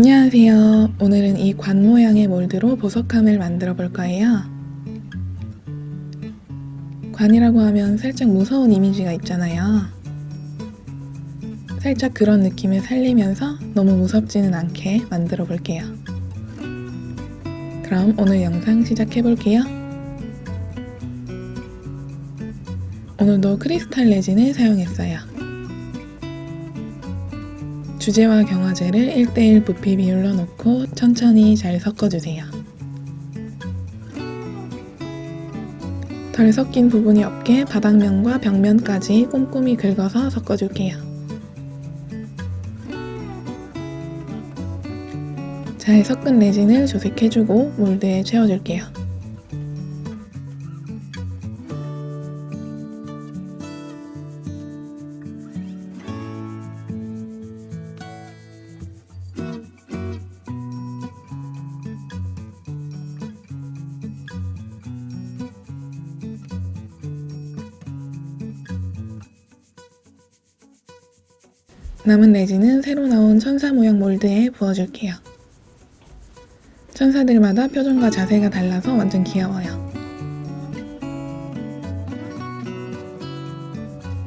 안녕하세요. 오늘은 이 관 모양의 몰드로 보석함을 만들어 볼 거예요. 관이라고 하면 살짝 무서운 이미지가 있잖아요. 살짝 그런 느낌을 살리면서 너무 무섭지는 않게 만들어 볼게요. 그럼 오늘 영상 시작해 볼게요. 오늘도 크리스탈 레진을 사용했어요. 주제와 경화제를 1대1 부피 비율로 넣고 천천히 잘 섞어주세요. 덜 섞인 부분이 없게 바닥면과 벽면까지 꼼꼼히 긁어서 섞어줄게요. 잘 섞은 레진을 조색해주고 몰드에 채워줄게요. 남은 레진은 새로 나온 천사 모양 몰드에 부어줄게요. 천사들마다 표정과 자세가 달라서 완전 귀여워요.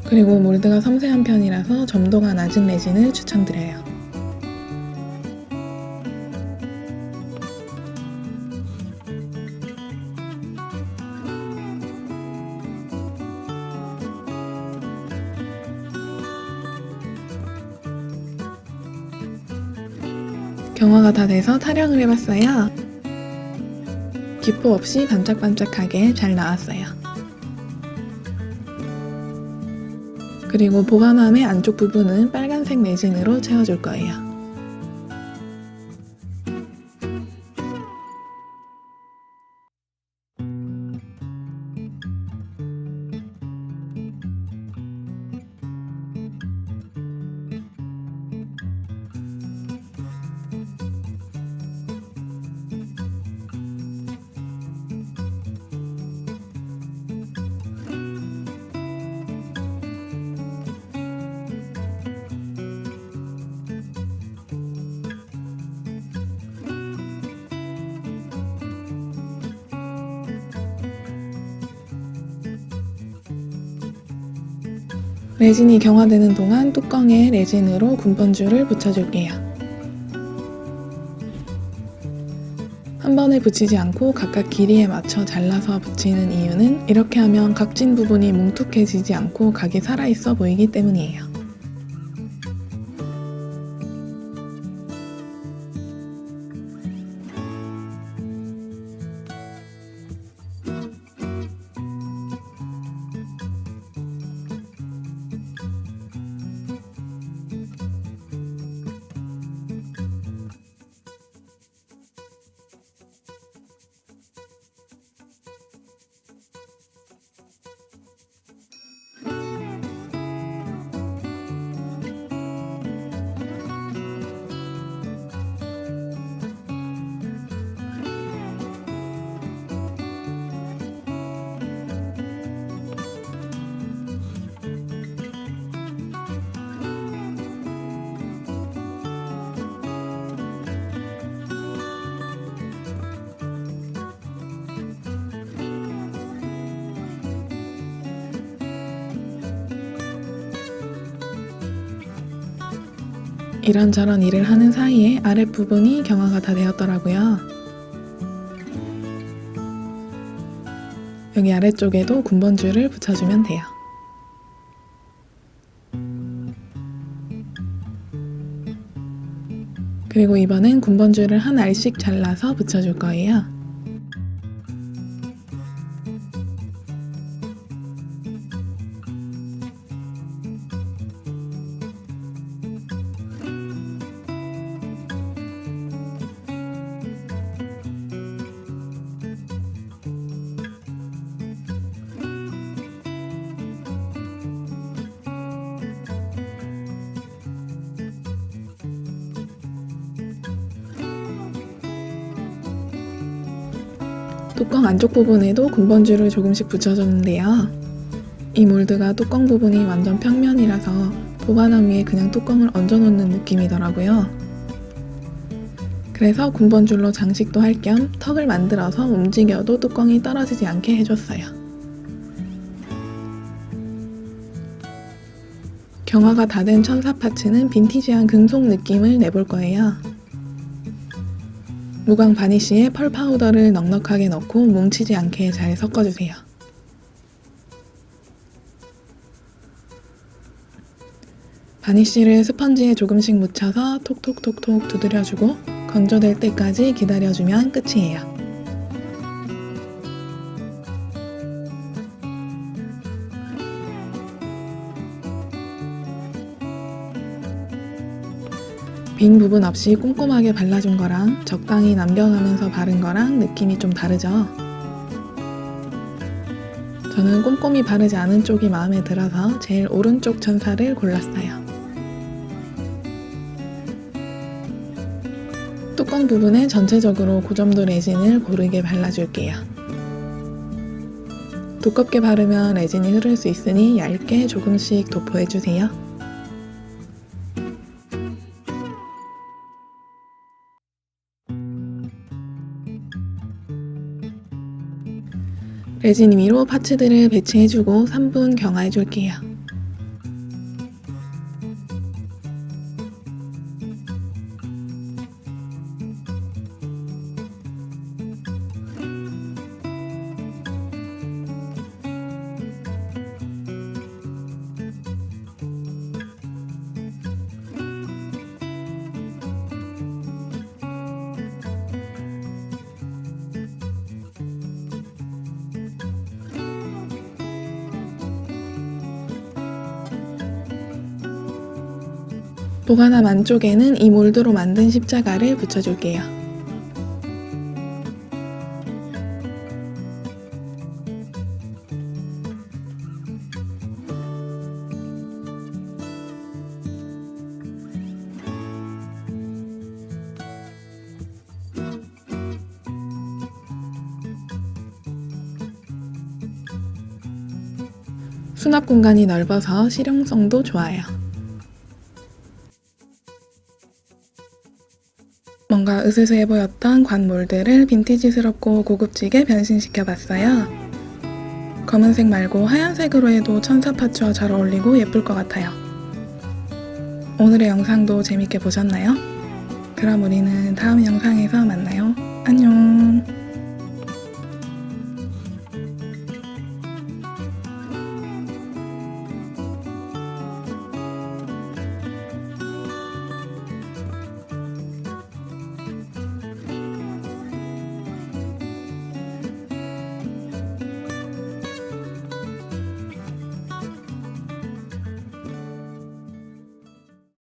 그리고 몰드가 섬세한 편이라서 점도가 낮은 레진을 추천드려요. 경화가 다 돼서 타령을 해봤어요. 기포 없이 반짝반짝하게 잘 나왔어요. 그리고 보관함의 안쪽 부분은 빨간색 레진으로 채워줄 거예요. 레진이 경화되는 동안 뚜껑에 레진으로 군번줄을 붙여줄게요. 한 번에 붙이지 않고 각각 길이에 맞춰 잘라서 붙이는 이유는 이렇게 하면 각진 부분이 뭉툭해지지 않고 각이 살아있어 보이기 때문이에요. 이런저런 일을 하는 사이에 아랫부분이 경화가 다 되었더라고요. 여기 아래쪽에도 군번줄을 붙여주면 돼요. 그리고 이번엔 군번줄을 한 알씩 잘라서 붙여줄 거예요. 뚜껑 안쪽 부분에도 군번줄을 조금씩 붙여줬는데요. 이 몰드가 뚜껑 부분이 완전 평면이라서 보관함 위에 그냥 뚜껑을 얹어놓는 느낌이더라고요. 그래서 군번줄로 장식도 할 겸 턱을 만들어서 움직여도 뚜껑이 떨어지지 않게 해줬어요. 경화가 다 된 천사 파츠는 빈티지한 금속 느낌을 내볼 거예요. 무광 바니쉬에 펄 파우더를 넉넉하게 넣고 뭉치지 않게 잘 섞어주세요. 바니쉬를 스펀지에 조금씩 묻혀서 톡톡톡톡 두드려주고 건조될 때까지 기다려주면 끝이에요. 빈 부분 없이 꼼꼼하게 발라준 거랑 적당히 남겨가면서 바른 거랑 느낌이 좀 다르죠? 저는 꼼꼼히 바르지 않은 쪽이 마음에 들어서 제일 오른쪽 천사를 골랐어요. 뚜껑 부분에 전체적으로 고점도 레진을 고르게 발라줄게요. 두껍게 바르면 레진이 흐를 수 있으니 얇게 조금씩 도포해주세요. 위로 파츠들을 배치해주고 3분 경화해줄게요. 보관함 안쪽에는 이 몰드로 만든 십자가를 붙여줄게요. 수납 공간이 넓어서 실용성도 좋아요. 뭔가 으스스해 보였던 관 몰드를 빈티지스럽고 고급지게 변신시켜 봤어요. 검은색 말고 하얀색으로 해도 천사 파츠와 잘 어울리고 예쁠 것 같아요. 오늘의 영상도 재밌게 보셨나요? 그럼 우리는 다음 영상에서 만나요. 안녕!